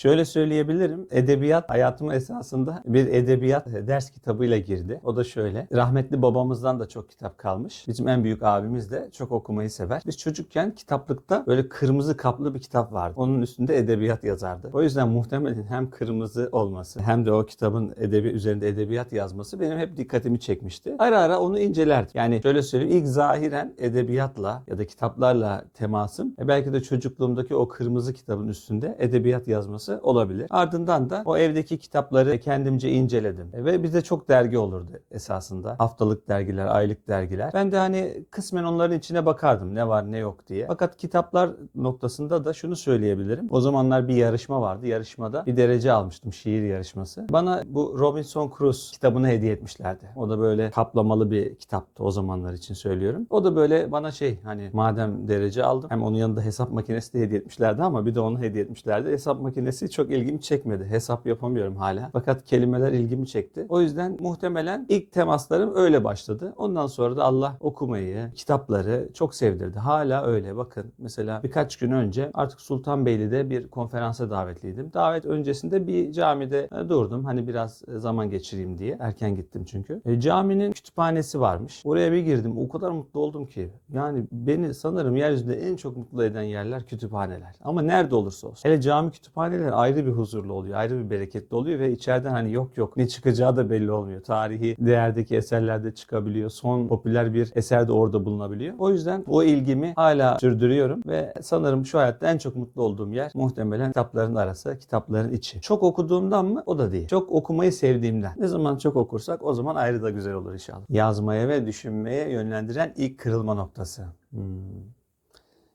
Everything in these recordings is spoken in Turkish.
Şöyle söyleyebilirim. Edebiyat hayatıma esasında bir edebiyat ders kitabıyla girdi. O da şöyle. Rahmetli babamızdan da çok kitap kalmış. Bizim en büyük abimiz de çok okumayı sever. Biz çocukken kitaplıkta böyle kırmızı kaplı bir kitap vardı. Onun üstünde edebiyat yazardı. O yüzden muhtemelen hem kırmızı olması hem de o kitabın edebi üzerinde edebiyat yazması benim hep dikkatimi çekmişti. Ara ara onu incelerdim. Yani şöyle söyleyeyim ilk zahiren edebiyatla ya da kitaplarla temasım e belki de çocukluğumdaki o kırmızı kitabın üstünde edebiyat yazması olabilir. Ardından da o evdeki kitapları kendimce inceledim. E ve bizde çok dergi olurdu esasında. Haftalık dergiler, aylık dergiler. Ben de hani kısmen onların içine bakardım ne var ne yok diye. Fakat kitaplar noktasında da şunu söyleyebilirim. O zamanlar bir yarışma vardı. Yarışmada bir derece almıştım şiir yarışması. Bana bu Robinson Crusoe kitabını hediye etmişlerdi. O da böyle kaplamalı bir kitaptı o zamanlar için söylüyorum. O da böyle bana şey hani madem derece aldım hem onun yanında hesap makinesi de hediye etmişlerdi ama bir de onu hediye etmişlerdi. Hesap makinesi çok ilgimi çekmedi. Hesap yapamıyorum hala. Fakat kelimeler ilgimi çekti. O yüzden muhtemelen ilk temaslarım öyle başladı. Ondan sonra da Allah okumayı, kitapları çok sevdirdi. Hala öyle. Bakın mesela birkaç gün önce artık Sultanbeyli'de bir konferansa davetliydim. Davet öncesinde bir camide e, durdum. Hani biraz e, zaman geçireyim diye. Erken gittim çünkü. E, caminin kütüphanesi varmış. Oraya bir girdim. O kadar mutlu oldum ki. Yani beni sanırım yeryüzünde en çok mutlu eden yerler kütüphaneler. Ama nerede olursa olsun. Hele cami kütüphaneler ayrı bir huzurlu oluyor. Ayrı bir bereketli oluyor ve içeriden hani yok yok ne çıkacağı da belli olmuyor. Tarihi değerdeki eserlerde çıkabiliyor. Son popüler bir eser de orada bulunabiliyor. O yüzden o ilgimi hala sürdürüyorum ve sanırım şu hayatta en çok mutlu olduğum yer muhtemelen kitapların arası, kitapların içi. Çok okuduğumdan mı? O da değil. Çok okumayı sevdiğimden. Ne zaman çok okursak o zaman ayrı da güzel olur inşallah. Yazmaya ve düşünmeye yönlendiren ilk kırılma noktası. Hmm.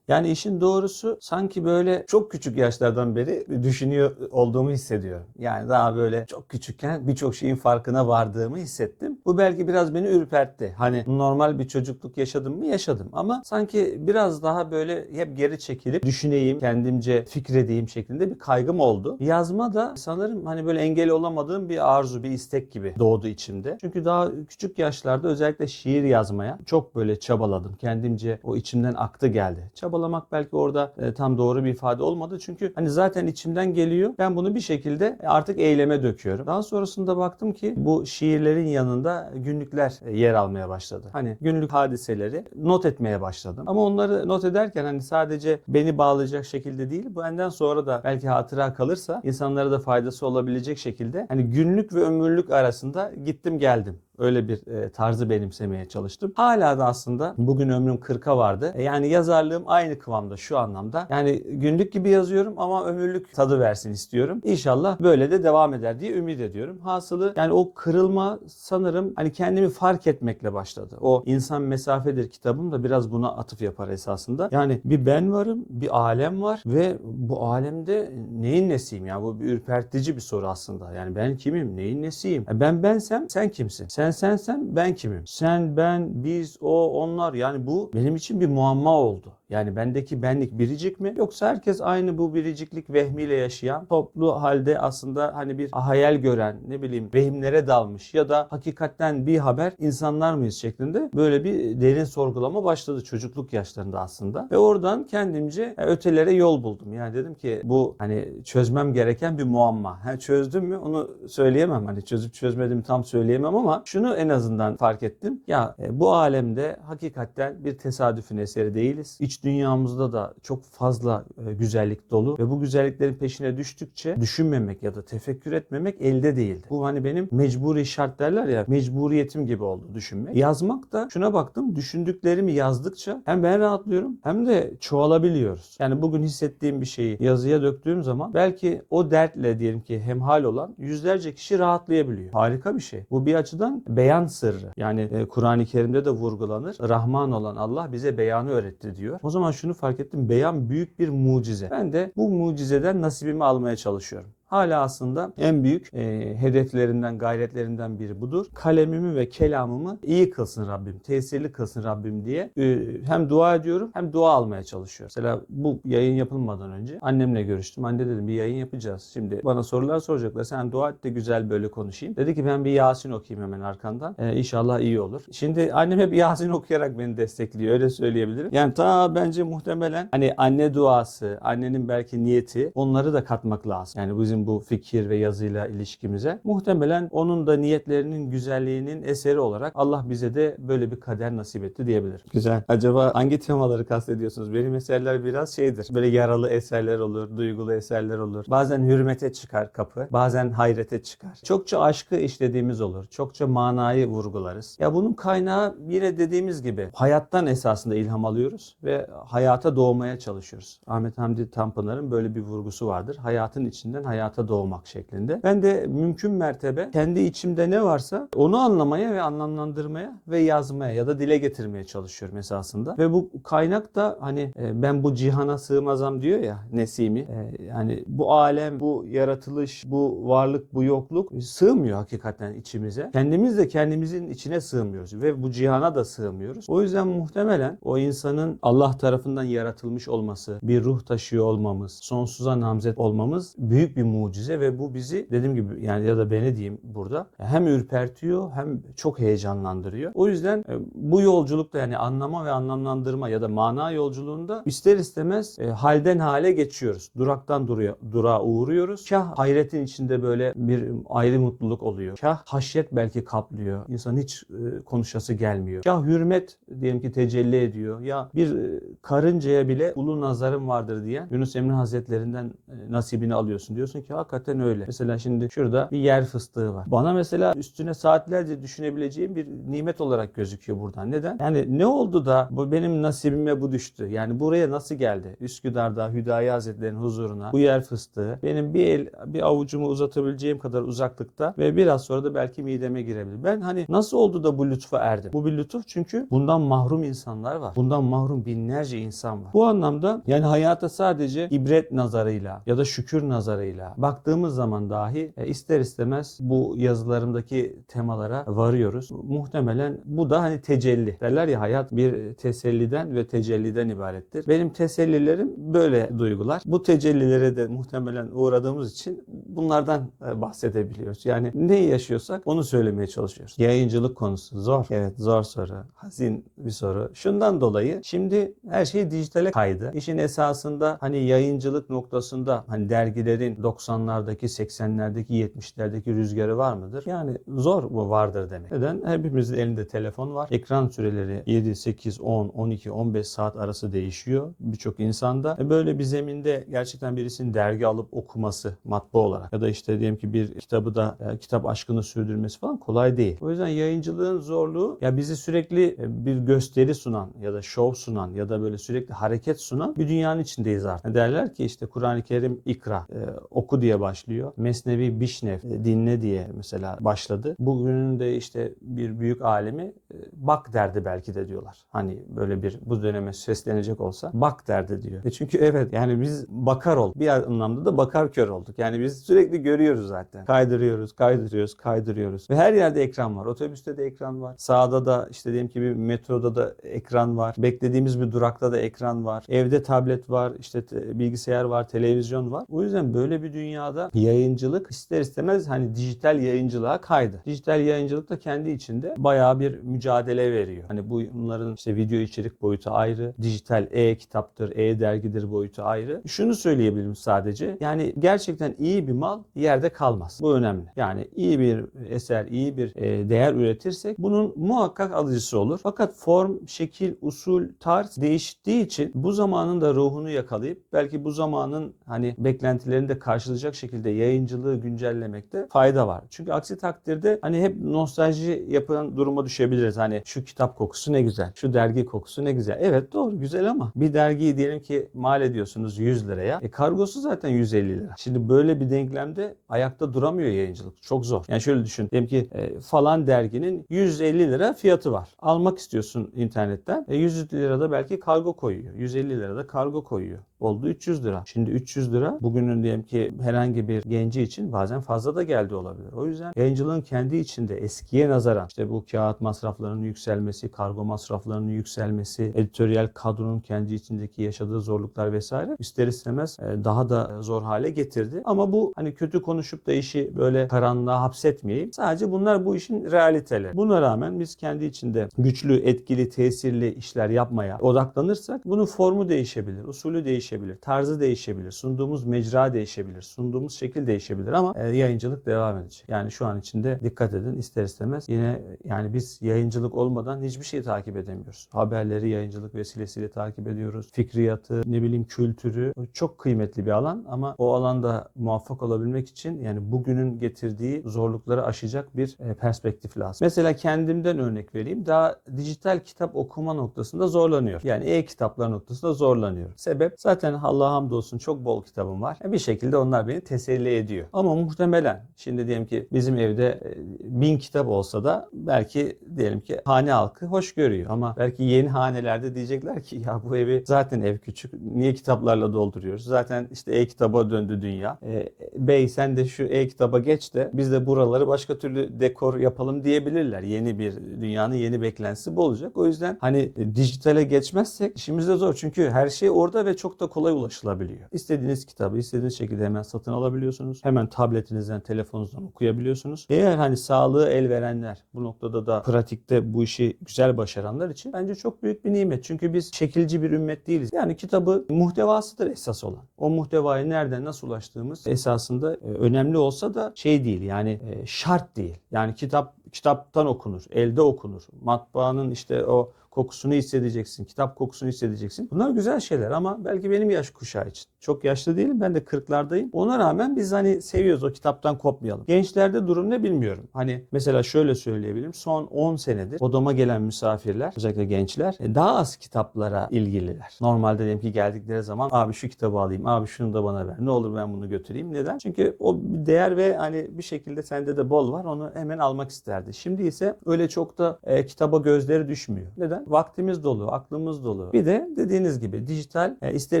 Yani işin doğrusu sanki böyle çok küçük yaşlardan beri düşünüyor olduğumu hissediyorum. Yani daha böyle çok küçükken birçok şeyin farkına vardığımı hissettim. Bu belki biraz beni ürpertti. Hani normal bir çocukluk yaşadım mı yaşadım ama sanki biraz daha böyle hep geri çekilip düşüneyim, kendimce fikredeyim şeklinde bir kaygım oldu. Yazma da sanırım hani böyle engel olamadığım bir arzu, bir istek gibi doğdu içimde. Çünkü daha küçük yaşlarda özellikle şiir yazmaya çok böyle çabaladım. Kendimce o içimden aktı geldi. Çabalamak belki orada e, tam doğru bir ifade olmadı. Çünkü hani zaten içimden geliyor. Ben bunu bir şekilde artık eyleme döküyorum. Daha sonrasında baktım ki bu şiirlerin yanında günlükler e, yer almaya başladı. Hani günlük hadiseleri not etmeye başladım. Ama onları not ederken hani sadece beni bağlayacak şekilde değil, bu benden sonra da belki hatıra kalırsa insanlara da faydası olabilecek şekilde hani günlük ve ömürlük arasında gittim geldim. Öyle bir e, tarzı benimsemeye çalıştım. Hala da aslında bugün ömrüm 40'a vardı. E, yani yazarlığım aynı kıvamda şu anlamda. Yani günlük gibi yazıyorum ama ömürlük tadı versin istiyorum. İnşallah böyle de devam eder diye ümit ediyorum. Hasılı yani o kırılma sanırım hani kendimi fark etmekle başladı. O insan mesafedir kitabım da biraz buna atıf yapar esasında. Yani bir ben varım, bir alem var ve bu alemde neyin nesiyim ya? Bu bir ürpertici bir soru aslında. Yani ben kimim? Neyin nesiyim? E, Ben bensem sen kimsin? Sen sensen ben kimim? Sen, ben, biz, o, onlar. Yani bu benim için bir muamma oldu. Yani bendeki benlik biricik mi? Yoksa herkes aynı bu biriciklik vehmiyle yaşayan, toplu halde aslında hani bir hayal gören, ne bileyim vehimlere dalmış ya da hakikatten bir haber insanlar mıyız şeklinde böyle bir derin sorgulama başladı çocukluk yaşlarında aslında. Ve oradan kendimce ötelere yol buldum. Yani dedim ki bu hani çözmem gereken bir muamma. Ha, çözdüm mü onu söyleyemem. Hani çözüp çözmedim tam söyleyemem ama şunu en azından fark ettim. Ya e, bu alemde hakikaten bir tesadüfün eseri değiliz. İç dünyamızda da çok fazla e, güzellik dolu ve bu güzelliklerin peşine düştükçe düşünmemek ya da tefekkür etmemek elde değildi. Bu hani benim mecburi şart derler ya mecburiyetim gibi oldu düşünmek. Yazmak da şuna baktım düşündüklerimi yazdıkça hem ben rahatlıyorum hem de çoğalabiliyoruz. Yani bugün hissettiğim bir şeyi yazıya döktüğüm zaman belki o dertle diyelim ki hemhal olan yüzlerce kişi rahatlayabiliyor. Harika bir şey. Bu bir açıdan beyan sırrı. Yani e, Kur'an-ı Kerim'de de vurgulanır. Rahman olan Allah bize beyanı öğretti diyor. O zaman şunu fark ettim. Beyan büyük bir mucize. Ben de bu mucizeden nasibimi almaya çalışıyorum. Hala aslında en büyük e, hedeflerinden, gayretlerinden biri budur. Kalemimi ve kelamımı iyi kılsın Rabbim, tesirli kılsın Rabbim diye e, hem dua ediyorum hem dua almaya çalışıyorum. Mesela bu yayın yapılmadan önce annemle görüştüm. Anne dedim bir yayın yapacağız. Şimdi bana sorular soracaklar. Sen dua et de güzel böyle konuşayım. Dedi ki ben bir Yasin okuyayım hemen arkandan. E, inşallah iyi olur. Şimdi annem hep Yasin okuyarak beni destekliyor. Öyle söyleyebilirim. Yani ta bence muhtemelen hani anne duası, annenin belki niyeti onları da katmak lazım. Yani bizim bu fikir ve yazıyla ilişkimize. Muhtemelen onun da niyetlerinin güzelliğinin eseri olarak Allah bize de böyle bir kader nasip etti diyebilirim. Güzel. Acaba hangi temaları kastediyorsunuz? Benim eserler biraz şeydir. Böyle yaralı eserler olur, duygulu eserler olur. Bazen hürmete çıkar kapı, bazen hayrete çıkar. Çokça aşkı işlediğimiz olur. Çokça manayı vurgularız. Ya bunun kaynağı yine dediğimiz gibi hayattan esasında ilham alıyoruz ve hayata doğmaya çalışıyoruz. Ahmet Hamdi Tanpınar'ın böyle bir vurgusu vardır. Hayatın içinden hayata doğmak şeklinde. Ben de mümkün mertebe kendi içimde ne varsa onu anlamaya ve anlamlandırmaya ve yazmaya ya da dile getirmeye çalışıyorum esasında. Ve bu kaynak da hani e, ben bu cihana sığmazam diyor ya Nesimi. E, yani bu alem, bu yaratılış, bu varlık, bu yokluk sığmıyor hakikaten içimize. Kendimiz de kendimizin içine sığmıyoruz ve bu cihana da sığmıyoruz. O yüzden muhtemelen o insanın Allah tarafından yaratılmış olması, bir ruh taşıyor olmamız, sonsuza namzet olmamız büyük bir mucize ve bu bizi dediğim gibi yani ya da beni diyeyim burada hem ürpertiyor hem çok heyecanlandırıyor. O yüzden e, bu yolculukta yani anlama ve anlamlandırma ya da mana yolculuğunda ister istemez e, halden hale geçiyoruz. Duraktan duruya, durağa uğruyoruz. Kah hayretin içinde böyle bir ayrı mutluluk oluyor. Kah haşyet belki kaplıyor. İnsan hiç e, konuşası gelmiyor. Kah hürmet diyelim ki tecelli ediyor. Ya bir karıncaya bile ulu nazarım vardır diyen Yunus Emre Hazretlerinden nasibini alıyorsun. Diyorsun ki hakikaten öyle. Mesela şimdi şurada bir yer fıstığı var. Bana mesela üstüne saatlerce düşünebileceğim bir nimet olarak gözüküyor buradan. Neden? Yani ne oldu da bu benim nasibime bu düştü? Yani buraya nasıl geldi? Üsküdar'da Hüdayi Hazretleri'nin huzuruna bu yer fıstığı benim bir el bir avucumu uzatabileceğim kadar uzaklıkta ve biraz sonra da belki mideme girebilir. Ben hani nasıl oldu da bu lütfa erdim? Bu bir lütuf çünkü bundan mahrum insanlar var. Bundan mahrum binlerce insan var. Bu anlamda yani hayata sadece ibret nazarıyla ya da şükür nazarıyla baktığımız zaman dahi e, ister istemez bu yazılarımdaki temalara varıyoruz. Muhtemelen bu da hani tecelli. Derler ya hayat bir teselliden ve tecelliden ibarettir. Benim tesellilerim böyle duygular. Bu tecellilere de muhtemelen uğradığımız için bunlardan e, bahsedebiliyoruz. Yani ne yaşıyorsak onu söylemeye çalışıyoruz. Yayıncılık konusu zor. Evet zor soru. Hazin bir soru. Şundan dolayı şimdi her şey dijitale kaydı. İşin esasında hani yayıncılık noktasında hani dergilerin 90'lardaki 80'lerdeki 70'lerdeki rüzgarı var mıdır? Yani zor bu vardır demek. Neden? Hepimizin elinde telefon var. Ekran süreleri 7, 8, 10, 12, 15 saat arası değişiyor birçok insanda. E böyle bir zeminde gerçekten birisinin dergi alıp okuması matbu olarak ya da işte diyelim ki bir kitabı da e, kitap aşkını sürdürmesi falan kolay değil. O yüzden yayıncılığın zorluğu ya bizi sürekli e, bir gösteri sunan ya da şov sunan ya da böyle sürekli hareket sunan bir dünyanın içindeyiz artık. Derler ki işte Kur'an-ı Kerim ikra, e, oku diye başlıyor. Mesnevi bişnev, e, dinle diye mesela başladı. Bugünün de işte bir büyük alemi e, bak derdi belki de diyorlar. Hani böyle bir bu döneme seslenecek olsa bak derdi diyor. E çünkü evet yani biz bakar olduk. Bir anlamda da bakar kör olduk. Yani biz sürekli görüyoruz zaten. Kaydırıyoruz, kaydırıyoruz, kaydırıyoruz. Ve her yerde ekran var. Otobüste de ekran var. Sağda da işte diyelim ki bir metroda da ekran var. Beklediğimiz bir durakta da ekran var. Evde tablet var, işte te- bilgisayar var, televizyon var. O yüzden böyle bir dünyada yayıncılık ister istemez hani dijital yayıncılığa kaydı. Dijital yayıncılık da kendi içinde bayağı bir mücadele veriyor. Hani bu bunların işte video içerik boyutu ayrı, dijital e-kitaptır, e-dergidir boyutu ayrı. Şunu söyleyebilirim sadece. Yani gerçekten iyi bir mal yerde kalmaz. Bu önemli. Yani iyi bir eser, iyi bir e, değer üretirsek bunun muhakkak alıcısı olur. Fakat form, şekil, usul, tarz değiştiği için bu zamanın da ruhunu yakalayıp belki bu zamanın hani beklentilerini de karşılayacak şekilde yayıncılığı güncellemekte fayda var. Çünkü aksi takdirde hani hep nostalji yapan duruma düşebiliriz. Hani şu kitap kokusu ne güzel, şu dergi kokusu ne güzel. Evet doğru güzel ama bir dergiyi diyelim ki mal ediyorsunuz 100 liraya. E kargosu zaten 150 lira. Şimdi böyle bir denklemde ayakta duramıyor yayıncılık. Çok zor. Yani şöyle düşün. Diyelim ki e, falan derginin 150 lira fiyatı var. Almak istiyorsun internetten. E, 100 lira da belki kargo koyuyor. 150 lira da kargo koyuyor. Oldu 300 lira. Şimdi 300 lira bugünün diyelim ki herhangi bir genci için bazen fazla da geldi olabilir. O yüzden yayıncılığın kendi içinde eskiye nazaran işte bu kağıt masraflarının yükselmesi, kargo masraflarının yükselmesi, editoryal kadronun kendi içindeki yaşadığı zorluklar vesaire ister istemez e, daha da zor hale getirdi. Ama bu hani kötü konuşup da işi böyle karanlığa hapsetmeyeyim. Sadece bunlar bu işin realiteleri. Buna rağmen biz kendi içinde güçlü, etkili, tesirli işler yapmaya odaklanırsak bunun formu değişebilir, usulü değişebilir, tarzı değişebilir, sunduğumuz mecra değişebilir, sunduğumuz şekil değişebilir ama e, yayıncılık devam edecek. Yani şu an içinde dikkat edin ister istemez yine yani biz yayıncılık olmadan hiçbir şeyi takip edemiyoruz. Haberleri yayıncılık vesilesiyle takip ediyoruz. Fikriyatı, ne bileyim kültürü çok kıymetli bir alan ama o alanda muvaffak olabilmek için yani bugünün getirdiği zorlukları aşacak bir e, perspektif lazım. Mesela kendimden örnek vereyim. Daha dijital kitap okuma noktasında zorlanıyor. Yani e-kitaplar noktasında zorlanıyor. Sebep zaten Allah'a hamdolsun çok bol kitabım var. E, Bir şekilde onlar beni teselli ediyor. Ama muhtemelen şimdi diyelim ki bizim evde e, bin kitap olsa da belki diyelim ki hane halkı hoş görüyor. Ama belki yeni hanelerde diyecekler ki ya bu evi zaten ev küçük. Niye kitaplarla dolduruyoruz? Zaten işte e-kitaba döndü dünya. E, bey sen de şu e-kitaba geç de biz de buraları başka türlü dekor yapalım diyebilirler. Yeni bir dünyanın yeni beklentisi bu olacak. O yüzden hani e, dijitale geçmezsek işimiz de zor. Çünkü her şey orada ve çok da kolay ulaşılabiliyor. İstediğiniz kitabı istediğiniz şekilde hemen satın alabiliyorsunuz. Hemen tabletinizden, telefonunuzdan okuyabiliyorsunuz. Eğer hani sağlığı el verenler bu noktada da pratikte bu işi güzel başaranlar için bence çok büyük bir nimet. Çünkü biz şekilci bir ümmet değiliz. Yani kitabı muhtevasıdır esas olan. O muhtevaya nereden nasıl ulaştığımız esasında e, önemli olsa da şey değil yani e, şart değil. Yani kitap kitaptan okunur, elde okunur. Matbaanın işte o kokusunu hissedeceksin, kitap kokusunu hissedeceksin. Bunlar güzel şeyler ama belki benim yaş kuşağı için. Çok yaşlı değilim, ben de 40'lardayım. Ona rağmen biz hani seviyoruz o kitaptan kopmayalım. Gençlerde durum ne bilmiyorum. Hani mesela şöyle söyleyebilirim. Son 10 senedir odama gelen misafirler, özellikle gençler e, daha az kitaplara ilgililer. Normalde diyelim ki geldikleri zaman abi şu kitabı alayım, abi şunu da bana ver. Ne olur ben bunu götüreyim. Neden? Çünkü o bir değer ve hani bir şekilde sende de bol var. Onu hemen almak isterdi. Şimdi ise öyle çok da e, kitaba gözleri düşmüyor. Neden? Vaktimiz dolu, aklımız dolu. Bir de dediğiniz gibi dijital e, ister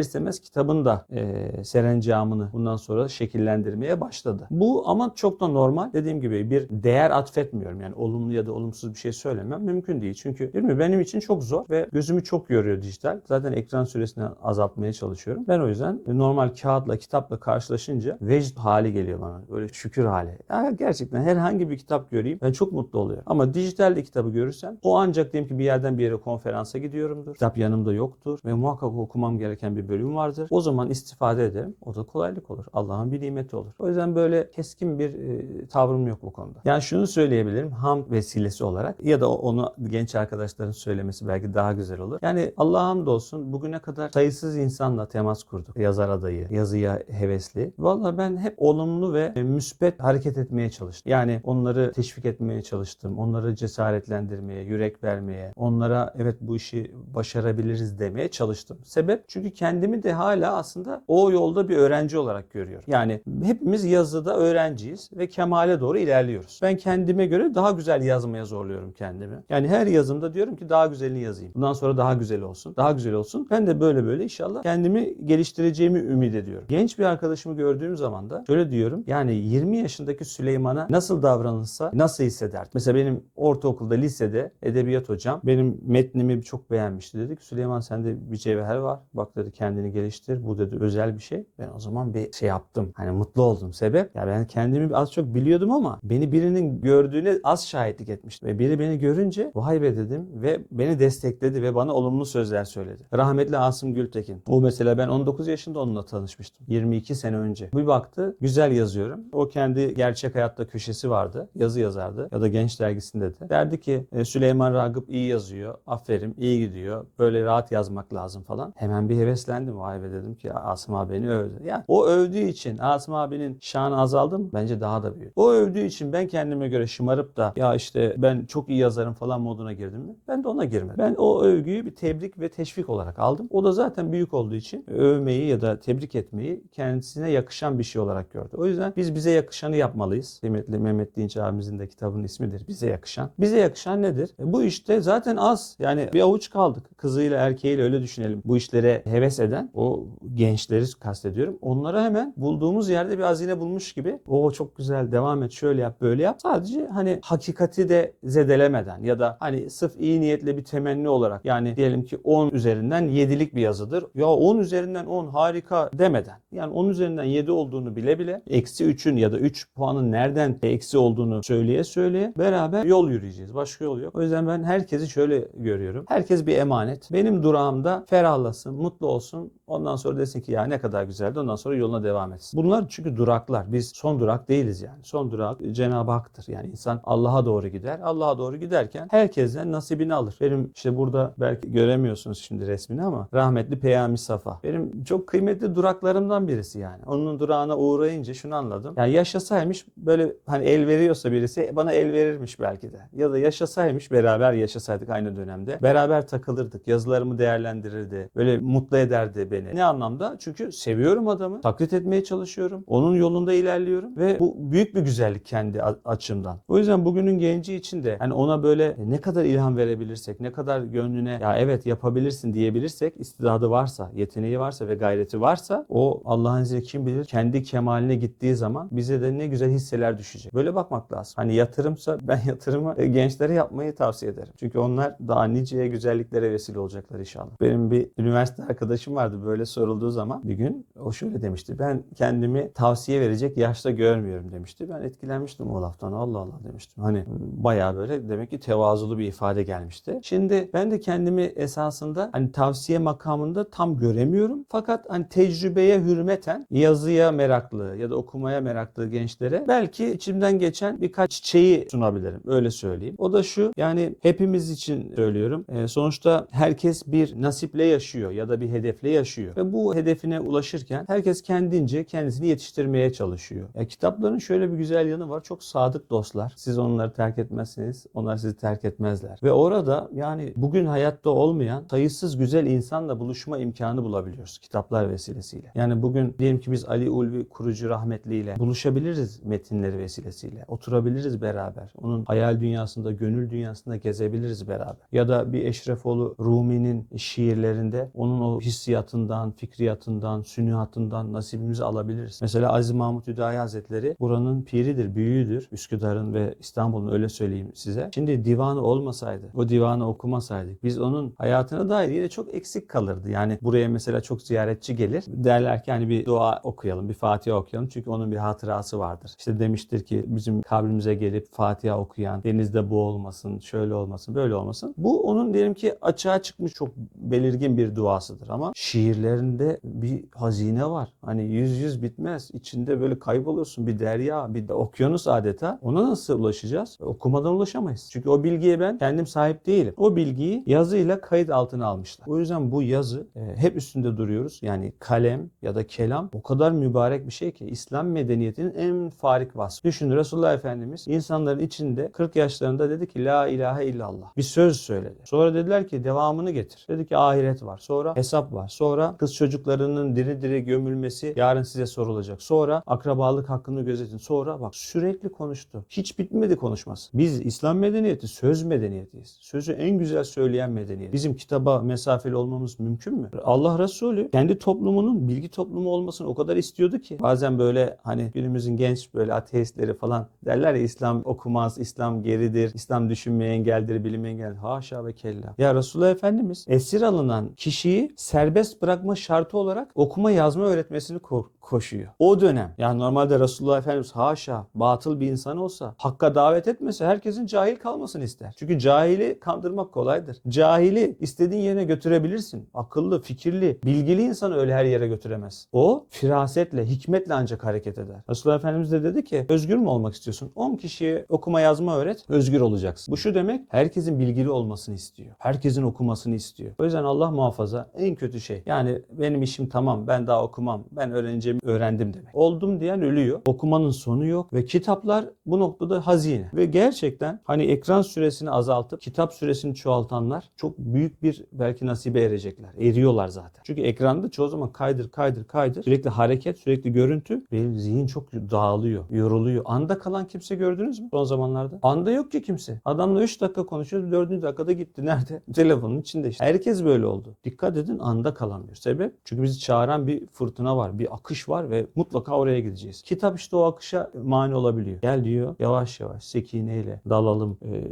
istemez kitabın da e, serencamını bundan sonra şekillendirmeye başladı. Bu ama çok da normal. Dediğim gibi bir değer atfetmiyorum. Yani olumlu ya da olumsuz bir şey söylemem mümkün değil. Çünkü değil mi? benim için çok zor ve gözümü çok yoruyor dijital. Zaten ekran süresini azaltmaya çalışıyorum. Ben o yüzden normal kağıtla, kitapla karşılaşınca vecd hali geliyor bana. Böyle şükür hali. Ya gerçekten herhangi bir kitap göreyim ben çok mutlu oluyorum. Ama dijitalde kitabı görürsem o ancak diyelim ki bir yerden bir yere konferansa gidiyorumdur. Kitap yanımda yoktur ve muhakkak okumam gereken bir bölüm vardır. O zaman istifade ederim. O da kolaylık olur. Allah'ın bir nimeti olur. O yüzden böyle keskin bir e, tavrım yok bu konuda. Yani şunu söyleyebilirim. Ham vesilesi olarak ya da onu genç arkadaşların söylemesi belki daha güzel olur. Yani Allah'a hamdolsun bugüne kadar sayısız insanla temas kurduk. Yazar adayı, yazıya hevesli. Vallahi ben hep olumlu ve e, müspet hareket etmeye çalıştım. Yani onları teşvik etmeye çalıştım. Onları cesaretlendirmeye, yürek vermeye, onlara evet bu işi başarabiliriz demeye çalıştım. Sebep çünkü kendimi de hala aslında o yolda bir öğrenci olarak görüyorum. Yani hepimiz yazıda öğrenciyiz ve kemale doğru ilerliyoruz. Ben kendime göre daha güzel yazmaya zorluyorum kendimi. Yani her yazımda diyorum ki daha güzelini yazayım. Bundan sonra daha güzel olsun. Daha güzel olsun. Ben de böyle böyle inşallah kendimi geliştireceğimi ümit ediyorum. Genç bir arkadaşımı gördüğüm zaman da şöyle diyorum. Yani 20 yaşındaki Süleyman'a nasıl davranılsa nasıl hisseder? Mesela benim ortaokulda, lisede edebiyat hocam benim metnimi çok beğenmişti. Dedi ki Süleyman sende bir cevher var. Bak dedi kendini geliştir. Bu dedi özel bir şey. Ben o zaman bir şey yaptım. Hani mutlu oldum. Sebep ya ben kendimi az çok biliyordum ama beni birinin gördüğüne az şahitlik etmiştim. Ve biri beni görünce vay be dedim ve beni destekledi ve bana olumlu sözler söyledi. Rahmetli Asım Gültekin. O mesela ben 19 yaşında onunla tanışmıştım. 22 sene önce. Bir baktı güzel yazıyorum. O kendi gerçek hayatta köşesi vardı. Yazı yazardı ya da genç dergisinde de. Derdi ki "E, Süleyman Ragıp iyi yazıyor. Aferin iyi gidiyor. Böyle rahat yazmak lazım falan. Hemen bir heveslendim. Vay be dedim ki Asım abi beni övdü. Yani o övdüğü için Asım abinin şanı azaldı mı? Bence daha da büyüdü. O övdüğü için ben kendime göre şımarıp da ya işte ben çok iyi yazarım falan moduna girdim mi? Ben de ona girmedim. Ben o övgüyü bir tebrik ve teşvik olarak aldım. O da zaten büyük olduğu için övmeyi ya da tebrik etmeyi kendisine yakışan bir şey olarak gördü. O yüzden biz bize yakışanı yapmalıyız. Kıymetli Mehmet Dinç abimizin de kitabının kitabın ismidir. Bize yakışan. Bize yakışan nedir? E, bu işte zaten az. Yani bir avuç kaldık. Kızıyla erkeğiyle öyle düşünelim. Bu işlere heves eden o gençleri kastediyorum. Onlara hemen bulduğumuz yerde bir hazine bulmuş gibi o çok güzel devam et şöyle yap böyle yap. Sadece hani hakikati de zedelemeden ya da hani sırf iyi niyetle bir temenni olarak yani diyelim ki 10 üzerinden 7'lik bir yazıdır. Ya 10 üzerinden 10 harika demeden yani 10 üzerinden 7 olduğunu bile bile eksi 3'ün ya da 3 puanın nereden eksi olduğunu söyleye söyleye beraber yol yürüyeceğiz. Başka yol yok. O yüzden ben herkesi şöyle görüyorum. Herkes bir emanet. Benim durağımda ferahlasın, mutlu olsun. Ondan sonra desin ki ya ne kadar güzeldi. Ondan sonra yoluna devam etsin. Bunlar çünkü duraklar. Biz son durak değiliz yani. Son durak Cenab-ı Hak'tır. Yani insan Allah'a doğru gider. Allah'a doğru giderken herkesten nasibini alır. Benim işte burada belki göremiyorsunuz şimdi resmini ama rahmetli Peyami Safa. Benim çok kıymetli duraklarımdan birisi yani. Onun durağına uğrayınca şunu anladım. Yani yaşasaymış böyle hani el veriyorsa birisi bana el verirmiş belki de. Ya da yaşasaymış beraber yaşasaydık aynı dönemde. Beraber takılırdık. Yazılarımı değerlendirirdi. Böyle mutlu ederdi beni. Ne anlamda? Çünkü seviyorum adamı. Taklit etmeye çalışıyorum. Onun yolunda ilerliyorum ve bu büyük bir güzellik kendi açımdan. O yüzden bugünün genci için de hani ona böyle ne kadar ilham verebilirsek, ne kadar gönlüne ya evet yapabilirsin diyebilirsek, istidadı varsa, yeteneği varsa ve gayreti varsa o Allah'ın izniyle kim bilir kendi kemaline gittiği zaman bize de ne güzel hisseler düşecek. Böyle bakmak lazım. Hani yatırımsa ben yatırımı e, gençlere yapmayı tavsiye ederim. Çünkü onlar daha nice güzelliklere vesile olacaklar inşallah. Benim bir üniversite arkadaşım vardı böyle sorulduğu zaman bir gün o şöyle demişti. Ben kendimi tavsiye verecek yaşta görmüyorum demişti. Ben etkilenmiştim o laftan. Allah Allah demiştim. Hani bayağı böyle demek ki tevazulu bir ifade gelmişti. Şimdi ben de kendimi esasında hani tavsiye makamında tam göremiyorum. Fakat hani tecrübeye hürmeten yazıya meraklı ya da okumaya meraklı gençlere belki içimden geçen birkaç çiçeği sunabilirim. Öyle söyleyeyim. O da şu yani hepimiz için söylüyorum. Ee, sonuçta herkes bir nasiple yaşıyor ya da bir hedefle yaşıyor. Ve bu hedefine ulaşırken herkes kendince kendisini yetiştirmeye çalışıyor. Ya, kitapların şöyle bir güzel yanı var. Çok sadık dostlar. Siz onları terk etmezseniz onlar sizi terk etmezler. Ve orada yani bugün hayatta olmayan sayısız güzel insanla buluşma imkanı bulabiliyoruz kitaplar vesilesiyle. Yani bugün diyelim ki biz Ali Ulvi kurucu rahmetliyle buluşabiliriz metinleri vesilesiyle. Oturabiliriz beraber. Onun hayal dünyasında, gönül dünyasında gezebiliriz beraber. Ya da bir Eşrefoğlu Rumi'nin şiirlerinde onun o hissiyatından, fikriyatından, sünnihatından nasibimizi alabiliriz. Mesela Aziz Mahmut Hüdayi Hazretleri buranın piridir, büyüğüdür. Üsküdar'ın ve İstanbul'un öyle söyleyeyim size. Şimdi divanı olmasaydı, o divanı okumasaydık biz onun hayatına dair yine çok eksik kalırdı. Yani buraya mesela çok ziyaretçi gelir. Derler ki hani bir dua okuyalım, bir Fatiha okuyalım. Çünkü onun bir hatırası vardır. İşte demiştir ki bizim kabrimize gelip Fatiha okuyan denizde boğulmasın, şöyle olmasın, böyle olmasın. Bu onun diyelim ki açığa çıkmış çok belirgin bir duasıdır ama şiirlerinde bir hazine var. Hani yüz yüz bitmez. İçinde böyle kaybolursun bir derya, bir okyanus adeta. Ona nasıl ulaşacağız? Okumadan ulaşamayız. Çünkü o bilgiye ben kendim sahip değilim. O bilgiyi yazıyla kayıt altına almışlar. O yüzden bu yazı e, hep üstünde duruyoruz. Yani kalem ya da kelam o kadar mübarek bir şey ki İslam medeniyetinin en farik vasfı. Düşün Resulullah Efendimiz insanların içinde 40 yaşlarında dedi ki La ilahe illallah. Bir söz söyledi. Sonra dediler ki devamını getir. Dedi ki ahiret var. Sonra hesap var. Sonra kız çocuklarının diri diri gömülmesi yarın size sorulacak. Sonra akrabalık hakkını gözetin. Sonra bak sürekli konuştu. Hiç bitmedi konuşması. Biz İslam medeniyeti söz medeniyetiyiz. Sözü en güzel söyleyen medeniyet. Bizim kitaba mesafeli olmamız mümkün mü? Allah Resulü kendi toplumunun bilgi toplumu olmasını o kadar istiyordu ki bazen böyle hani günümüzün genç böyle ateistleri falan derler ya İslam okumaz, İslam geridir, İslam düşünmeye engeldir, bilime engel. Haşa ve kella. Ya Resulullah Efendimiz esir alınan kişiyi serbest bırakma şartı olarak okuma yazma öğretmesini ko- koşuyor. O dönem yani normalde Resulullah Efendimiz haşa batıl bir insan olsa hakka davet etmese herkesin cahil kalmasını ister. Çünkü cahili kandırmak kolaydır. Cahili istediğin yerine götürebilirsin. Akıllı, fikirli, bilgili insanı öyle her yere götüremez. O firasetle, hikmetle ancak hareket eder. Resulullah Efendimiz de dedi ki özgür mü olmak istiyorsun? 10 kişiye okuma yazma öğret, özgür olacaksın. Bu şu demek herkesin bilgili olmasını istiyor. Herkesin okumasını istiyor. O yüzden Allah muhafaza en kötü şey. Yani benim işim tamam ben daha okumam. Ben öğreneceğimi öğrendim demek. Oldum diyen ölüyor. Okumanın sonu yok ve kitaplar bu noktada hazine. Ve gerçekten hani ekran süresini azaltıp kitap süresini çoğaltanlar çok büyük bir belki nasibe erecekler. Eriyorlar zaten. Çünkü ekranda çoğu zaman kaydır kaydır kaydır. Sürekli hareket, sürekli görüntü. Benim zihin çok dağılıyor, yoruluyor. Anda kalan kimse gördünüz mü? Son zamanlarda? Anda yok ki kimse. Adamla 3 dakika konuşuyoruz. 4. dakikada gitti. Nerede? Telefonun içinde işte. Herkes böyle oldu. Dikkat edin anda kalamıyor. Sebep? Çünkü bizi çağıran bir fırtına var. Bir akış var ve mutlaka oraya gideceğiz. Kitap işte o akışa mani olabiliyor. Gel diyor yavaş yavaş sekineyle dalalım. e,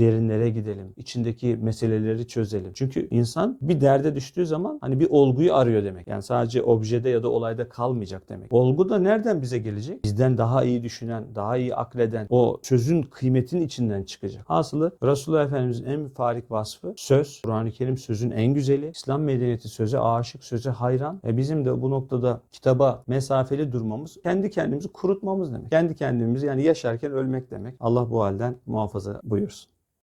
derinlere gidelim. içindeki meseleleri çözelim. Çünkü insan bir derde düştüğü zaman hani bir olguyu arıyor demek. Yani sadece objede ya da olayda kalmayacak demek. Olgu da nereden bize gelecek? Bizden daha iyi düşünen, daha iyi akleden, o sözün kıymetinin içinden çıkacak. Hasılı Resulullah Efendimizin en farik vasfı söz. Kur'an-ı Kerim sözün en güzeli. İslam medeniyeti söze aşık, söze hayran. E bizim de bu noktada kitaba mesafeli durmamız, kendi kendimizi kurutmamız demek. Kendi kendimizi yani yaşarken ölmek demek. Allah bu halden muhafaza buyursun.